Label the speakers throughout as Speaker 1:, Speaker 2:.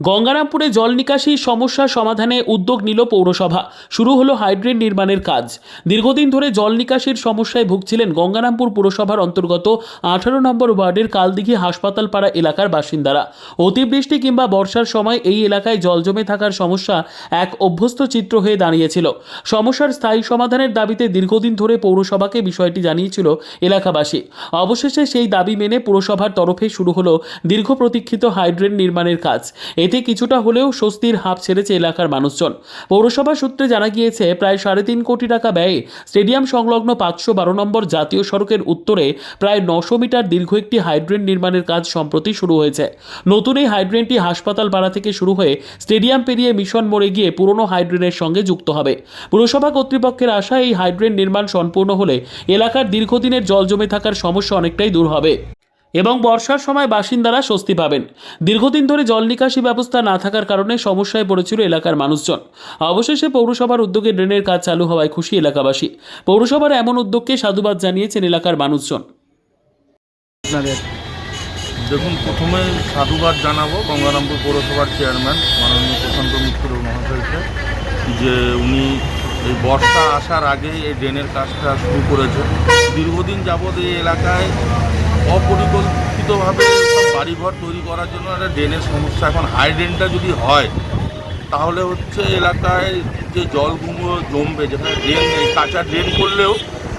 Speaker 1: গঙ্গারামপুরে জল নিকাশি সমস্যা সমাধানে উদ্যোগ নিল পৌরসভা। শুরু হলো হাইড্রেন নির্মাণের কাজ। দীর্ঘদিন ধরে জল নিকাশির সমস্যায় ভুগছিলেন গঙ্গারামপুর পুরসভার অন্তর্গত আঠারো নম্বর ওয়ার্ডের কালদিঘি হাসপাতাল পাড়া এলাকার বাসিন্দারা। অতিবৃষ্টি কিংবা বর্ষার সময় এই এলাকায় জল জমে থাকার সমস্যা এক অভ্যস্ত চিত্র হয়ে দাঁড়িয়েছিল। সমস্যার স্থায়ী সমাধানের দাবিতে দীর্ঘদিন ধরে পৌরসভাকে বিষয়টি জানিয়েছিল এলাকাবাসী। অবশেষে সেই দাবি মেনে পুরসভার তরফে শুরু হলো দীর্ঘ প্রতীক্ষিত হাইড্রেন নির্মাণের কাজ। এতে কিছুটা হলেও স্বস্তির হাঁপ ছেড়েছে এলাকার মানুষজন। পৌরসভা সূত্রে জানা গিয়েছে, প্রায় সাড়ে তিন কোটি টাকা ব্যয়ে স্টেডিয়াম সংলগ্ন পাঁচশো বারো নম্বর জাতীয় সড়কের উত্তরে প্রায় নশো মিটার দীর্ঘ একটি হাইড্রেন নির্মাণের কাজ সম্প্রতি শুরু হয়েছে। নতুন এই হাইড্রেনটি হাসপাতাল পাড়া থেকে শুরু হয়ে স্টেডিয়াম পেরিয়ে মিশন মোড়ে গিয়ে পুরনো হাইড্রেনের সঙ্গে যুক্ত হবে। পুরসভা কর্তৃপক্ষের আশা এই হাইড্রেন নির্মাণ সম্পূর্ণ হলে এলাকার দীর্ঘদিনের জল জমে থাকার সমস্যা অনেকটাই দূর হবে। এবং বর্ষার সময় বাসিন্দারা স্বস্তি পাবেন। দীর্ঘদিন ধরে জল নিকাশি ব্যবস্থা না থাকার কারণে সমস্যায় পড়েছিল এলাকার মানুষজন। অবশেষে পৌরসভার উদ্যোগে ড্রেনের কাজ চালু হওয়ায় খুশি এলাকাবাসী। পৌরসভার এমন উদ্যোগকে সাধুবাদ জানিয়েছেন এলাকার মানুষজন।
Speaker 2: দেখুন, প্রথমে সাধুবাদ জানাব গঙ্গারামপুর পৌরসভার চেয়ারম্যান, মাননীয় প্রশান্ত মিত্র মহাশয়কে, যে উনি এই বর্ষা আসার আগেই এই ড্রেনের কাজটা শুরু করেছেন। দীর্ঘদিন যাবৎ এই এলাকায় অপরিকল্পিতভাবে বাড়িঘর তৈরি করার জন্য একটা ড্রেনের সমস্যা, এখন হাই ড্রেনটা যদি হয়, তাহলে হচ্ছে এলাকায় যে জলগুলো জমবে, যেখানে ড্রেন নেই, কাঁচা ড্রেন করলেও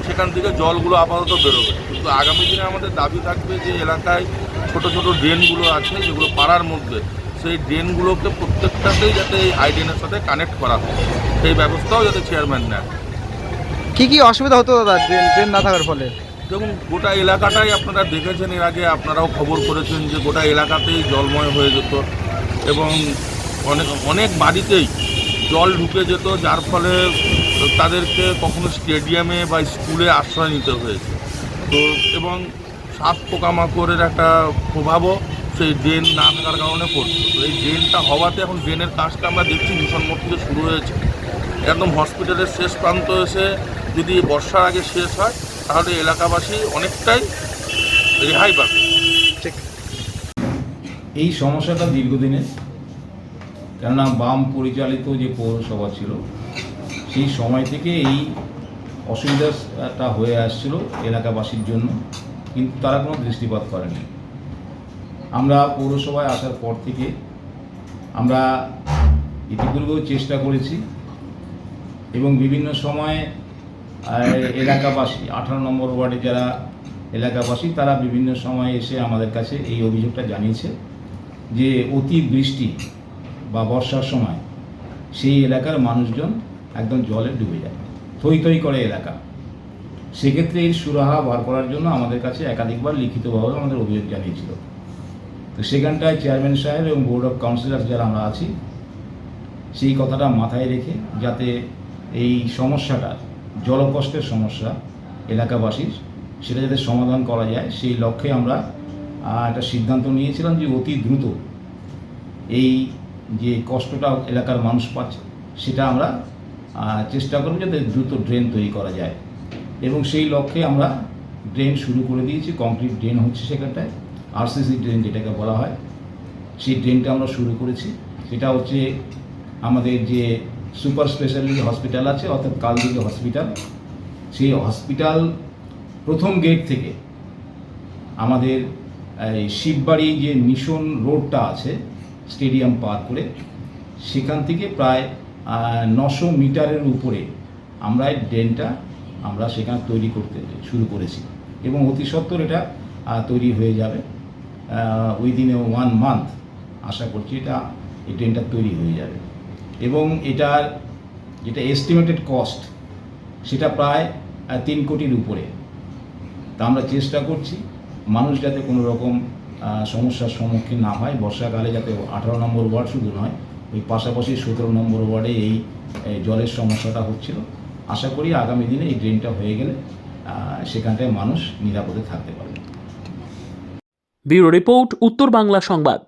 Speaker 2: সেখান থেকে জলগুলো আপাতত বেরোবে। কিন্তু আগামী দিনে আমাদের দাবি থাকবে যে এলাকায় ছোট ছোট ড্রেনগুলো আছে, যেগুলো পাড়ার মধ্যে, সেই ড্রেনগুলোকে প্রত্যেকটাতেই যাতে এই হাই ড্রেনের সাথে কানেক্ট করা হয়। সেই ব্যবস্থাও যাতে চেয়ারম্যান নেয়।
Speaker 3: কি কি অসুবিধা হতো দাদা ড্রেন ড্রেন না থাকার ফলে?
Speaker 2: দেখুন, গোটা এলাকাটাই আপনারা দেখেছেন, এর আগে আপনারাও খবর করেছেন যে গোটা এলাকাতেই জলময় হয়ে যেত এবং অনেক অনেক বাড়িতেই জল ঢুকে যেত, যার ফলে তাদেরকে কখনো স্টেডিয়ামে বা স্কুলে আশ্রয় নিতে হয়েছে। তো, এবং সাপ পোকামাকড়ের একটা প্রভাবও সেই ড্রেন না থাকার কারণে পড়তো। তো এই ড্রেনটা হওয়াতে এখন ড্রেনের কাজটা আমরা দেখছি ভীষণ থেকে শুরু হয়েছে। একদম হসপিটালের শেষ প্রান্ত এসে যদি বর্ষার আগে শেষ হয় তাহলে এলাকাবাসী অনেকটাই রেহাই পাবে।
Speaker 4: এই সমস্যাটা দীর্ঘদিনের, কেননা বাম পরিচালিত যে পৌরসভা ছিল, সেই সময় থেকে এই অসুবিধাটা হয়ে আসছিল এলাকাবাসীর জন্য, কিন্তু তারা কোনো দৃষ্টিপাত করেনি। আমরা পৌরসভায় আসার পর থেকে আমরা ইতিপূর্বেও চেষ্টা করেছি এবং বিভিন্ন সময় এলাকাবাসী, আঠারো নম্বর ওয়ার্ডে যারা এলাকাবাসী, তারা বিভিন্ন সময় এসে আমাদের কাছে এই অভিযোগটা জানিয়েছে যে অতি বৃষ্টি বা বর্ষার সময় সেই এলাকার মানুষজন একদম জলে ডুবে যায়, থই থই করে এলাকা। সেক্ষেত্রে এর সুরাহা বার করার জন্য আমাদের কাছে একাধিকবার লিখিতভাবে আমাদের অভিযোগ জানিয়েছিল। তো সেখানটায় চেয়ারম্যান সাহেব এবং বোর্ড অফ কাউন্সিলর যারা আমরা আছি, সেই কথাটা মাথায় রেখে যাতে এই সমস্যাটা জলকষ্টের সমস্যা এলাকাবাসীর, সেটা যাতে সমাধান করা যায়, সেই লক্ষ্যে আমরা একটা সিদ্ধান্ত নিয়েছিলাম যে অতি দ্রুত এই যে কষ্টটা এলাকার মানুষ পাচ্ছে, সেটা আমরা চেষ্টা করব যাতে দ্রুত ড্রেন তৈরি করা যায়। এবং সেই লক্ষ্যে আমরা ড্রেন শুরু করে দিয়েছি, কংক্রিট ড্রেন হচ্ছে সেখানটায়, আরসিসি ড্রেন যেটাকে বলা হয়। সেই ড্রেনটা আমরা শুরু করেছি। সেটা হচ্ছে আমাদের যে সুপার স্পেশালিটি হসপিটাল আছে, অর্থাৎ কালদিঘি হসপিটাল। সেই হসপিটাল প্রথম গেট থেকে আমাদের, এই শিববাড়ি যে মিশন রোডটা আছে, স্টেডিয়াম পার করে, সেখান থেকে প্রায় নশো মিটারের উপরে আমরা ড্রেনটা আমরা সেখানে তৈরি করতে শুরু করেছি। এবং অতি সত্বর এটা তৈরি হয়ে যাবে উইদিন এ ওয়ান মান্থ আশা করছি এটা, এই ড্রেনটা তৈরি হয়ে যাবে। এবং এটার যেটা এস্টিমেটেড কস্ট সেটা প্রায় তিন কোটির উপরে। তা আমরা চেষ্টা করছি, মানুষ যাতে কোনো রকম সমস্যার সম্মুখীন না হয়, বর্ষাকালে যাতে আঠারো নম্বর ওয়ার্ড শুধু নয়, ওই পাশাপাশি সতেরো নম্বর ওয়ার্ডে এই জলের সমস্যাটা হচ্ছিল। আশা করি আগামী দিনে এই ড্রেনটা হয়ে গেলে সেখানটায় মানুষ নিরাপদে থাকতে পারবে।
Speaker 1: ব্যুরো রিপোর্ট, উত্তর বাংলা সংবাদ।